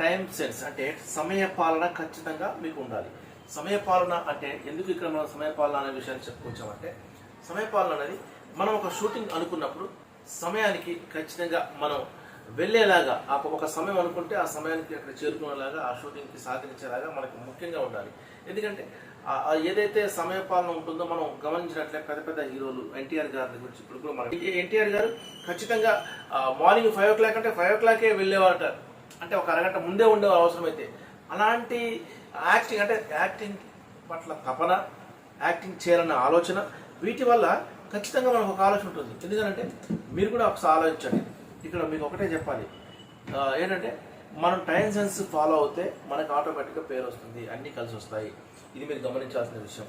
Time sense అంటే సమయ పాలన ఖచ్చితంగా మీకు ఉండాలి. సమయ పాలన అంటే ఎందుకు ఇక్కడ మనం సమయ పాలన అనే విషయాన్ని చెప్పుకొచ్చామంటే సమయ పాలన అనేది మనం ఒక షూటింగ్ అనుకున్నప్పుడు సమయానికి ఖచ్చితంగా మనం వెళ్ళేలాగా ఆ ఒక సమయం అనుకుంటే ఆ సమయానికి అక్కడ చేరుకునేలాగా ఆ షూటింగ్కి సాధించేలాగా మనకి ముఖ్యంగా ఉండాలి. ఎందుకంటే ఏదైతే సమయ పాలన ఉంటుందో మనం గమనించినట్లే పెద్ద పెద్ద హీరోలు ఎన్టీఆర్ గారి గురించి ఇప్పుడు కూడా మనం ఎన్టీఆర్ గారు ఖచ్చితంగా మార్నింగ్ ఫైవ్ ఓ క్లాక్ అంటే ఫైవ్ ఓ క్లాకే వెళ్ళేవారట. అంటే ఒక అరగంట ముందే ఉండే అవసరమైతే. అలాంటి యాక్టింగ్ అంటే యాక్టింగ్ పట్ల తపన యాక్టింగ్ చేయాలన్న ఆలోచన వీటి వల్ల ఖచ్చితంగా మనకు ఒక ఆలోచన ఉంటుంది. ఎందుకంటే మీరు కూడా ఒకసారి ఆలోచించండి. ఇక్కడ మీకు ఒకటే చెప్పాలి. ఏంటంటే మనం టైం సెన్స్ ఫాలో అవుతే మనకు ఆటోమేటిక్గా పేరు వస్తుంది. అన్నీ కలిసి వస్తాయి. ఇది మీరు గమనించాల్సిన విషయం.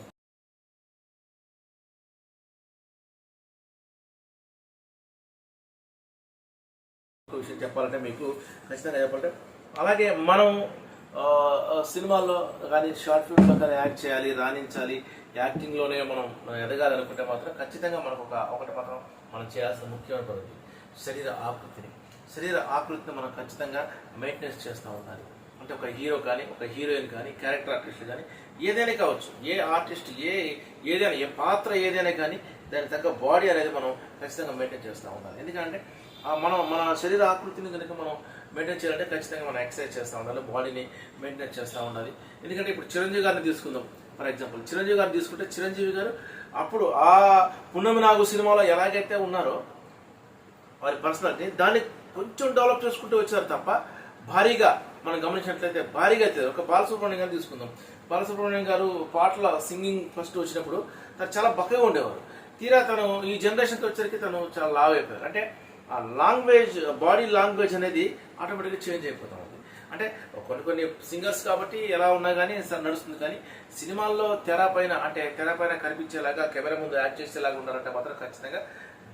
విషయం చెప్పాలంటే మీకు ఖచ్చితంగా చెప్పాలంటే అలాగే మనం సినిమాల్లో కానీ షార్ట్ ఫిల్మ్లో కానీ యాక్ట్ చేయాలి రాణించాలి యాక్టింగ్లోనే మనం ఎదగాలి అనుకుంటే మాత్రం ఖచ్చితంగా మనకు ఒక ఒకటి మాత్రం మనం చేయాల్సిన ముఖ్యమైన పద్ధతి శరీర ఆకృతిని. శరీర ఆకృతిని మనం ఖచ్చితంగా మెయింటెనెన్స్ చేస్తూ ఉండాలి. అంటే ఒక హీరో కానీ ఒక హీరోయిన్ కానీ క్యారెక్టర్ ఆర్టిస్ట్ కానీ ఏదైనా కావచ్చు ఏ ఆర్టిస్ట్ ఏ ఏదైనా ఏ పాత్ర ఏదైనా కానీ దానికి తగ్గ బాడీ అనేది మనం ఖచ్చితంగా మెయింటైన్ చేస్తూ ఉండాలి. ఎందుకంటే మనం మన శరీర ఆకృతిని కనుక మనం మెయింటైన్ చేయాలంటే ఖచ్చితంగా మనం ఎక్సర్సైజ్ చేస్తూ ఉండాలి. బాడీని మెయింటైన్ చేస్తూ ఉండాలి. ఎందుకంటే ఇప్పుడు చిరంజీవి గారిని తీసుకుందాం. ఫర్ ఎగ్జాంపుల్ చిరంజీవి గారిని తీసుకుంటే చిరంజీవి గారు అప్పుడు ఆ పున్నమి నాగు సినిమాలో ఎలాగైతే ఉన్నారో వారి పర్సనాలిటీ దాన్ని కొంచెం డెవలప్ చేసుకుంటూ వచ్చారు తప్ప భారీగా మనం గమనించినట్లయితే భారీగా అయితే ఒక బాలసుబ్రహ్మణ్యం గారు తీసుకుందాం. బాలసుబ్రహ్మణ్యం గారు పాటల సింగింగ్ ఫస్ట్ వచ్చినప్పుడు తను చాలా బక్కగా ఉండేవారు. తీరా తను ఈ జనరేషన్కి వచ్చరికి తను చాలా లావ్ అయిపోయారు. అంటే ఆ లాంగ్వేజ్ బాడీ లాంగ్వేజ్ అనేది ఆటోమేటిక్గా చేంజ్ అయిపోతూ ఉంది. అంటే కొన్ని కొన్ని సింగర్స్ కాబట్టి ఎలా ఉన్నా కానీ నడుస్తుంది. కానీ సినిమాల్లో తెర పైన అంటే తెర పైన కనిపించేలాగా కెమెరా ముందు యాక్ట్ చేసేలాగా ఉన్నారంటే మాత్రం ఖచ్చితంగా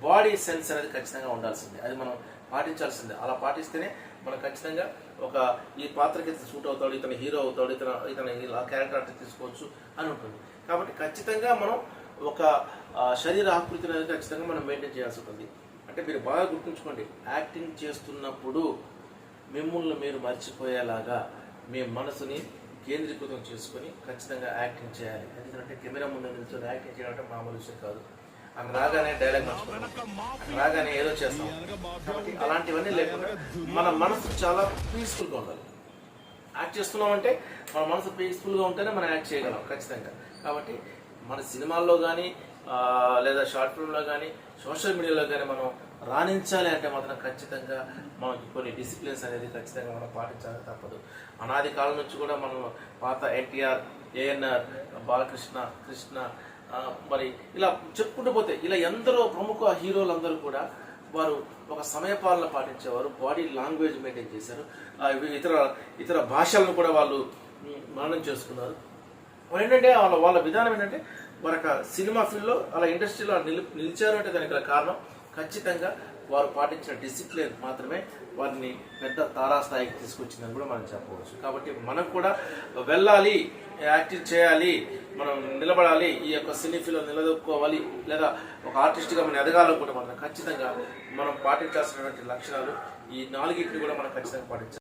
బాడీ సెన్స్ అనేది ఖచ్చితంగా ఉండాల్సిందే. అది మనం పాటించాల్సిందే. అలా పాటిస్తేనే మనం ఖచ్చితంగా ఒక ఈ పాత్రకి సూట్ అవుతాడు ఇతను హీరో అవుతాడు ఇతను ఇతను క్యారెక్టర్ అంటే తీసుకోవచ్చు అని ఉంటుంది. కాబట్టి ఖచ్చితంగా మనం ఒక శరీర ఆకృతి అనేది ఖచ్చితంగా మనం మెయింటైన్ చేయాల్సి ఉంటుంది. అంటే మీరు బాగా గుర్తుంచుకోండి. యాక్టింగ్ చేస్తున్నప్పుడు మిమ్మల్ని మీరు మర్చిపోయేలాగా మీ మనసుని కేంద్రీకృతం చేసుకొని ఖచ్చితంగా యాక్టింగ్ చేయాలి. ఎందుకంటే కెమెరా ముందు నిల్చొని యాక్టింగ్ చేయడం అంటే మామూలు విషయం కాదు. అక్కడ రాగానే డైలాగ్ మర్చిపోతాం. రాగానే ఏదో చేస్తాం. కాబట్టి అలాంటివన్నీ లేకుండా మన మనసు చాలా పీస్ఫుల్గా ఉండాలి. యాక్ట్ చేస్తున్నామంటే మన మనసు పీస్ఫుల్గా ఉంటేనే మనం యాక్ట్ చేయగలం ఖచ్చితంగా. కాబట్టి మన సినిమాల్లో కానీ లేదా షార్ట్ ఫిల్మ్లో కానీ సోషల్ మీడియాలో కానీ మనం రాణించాలి అంటే మాత్రం ఖచ్చితంగా మనకి కొన్ని డిసిప్లిన్స్ అనేది ఖచ్చితంగా మనం పాటించాలి తప్పదు. అనాది కాలం నుంచి కూడా మనం పాత ఎన్టీఆర్ ఏఎన్ఆర్ బాలకృష్ణ కృష్ణ మరి ఇలా చెప్పుకుంటూ పోతే ఇలా ఎందరో ప్రముఖ హీరోలందరూ కూడా వారు ఒక సమయపాలన పాటించేవారు బాడీ లాంగ్వేజ్ మెయింటైన్ చేశారు. ఇతర ఇతర భాషలను కూడా వాళ్ళు మ్, మననం చేసుకున్నారు. ఏంటంటే వాళ్ళ వాళ్ళ విధానం ఏంటంటే మరొక సినిమా ఫీల్డ్లో అలా ఇండస్ట్రీలో నిలి నిలిచారు అంటే దానికి గల కారణం ఖచ్చితంగా వారు పాటించిన డిసిప్లిన్ మాత్రమే వారిని పెద్ద తారాస్థాయికి తీసుకొచ్చిందని కూడా మనం చెప్పవచ్చు. కాబట్టి మనం కూడా వెళ్ళాలి యాక్టివ్ చేయాలి మనం నిలబడాలి ఈ యొక్క సినీ ఫీల్డ్లో నిలదొక్కుకోవాలి లేదా ఒక ఆర్టిస్ట్గా మనం ఎదగాలనుకుంటే మనం ఖచ్చితంగా మనం పాటించాల్సినటువంటి లక్షణాలు ఈ నాలుగింటిని కూడా మనం ఖచ్చితంగా పాటించాలి.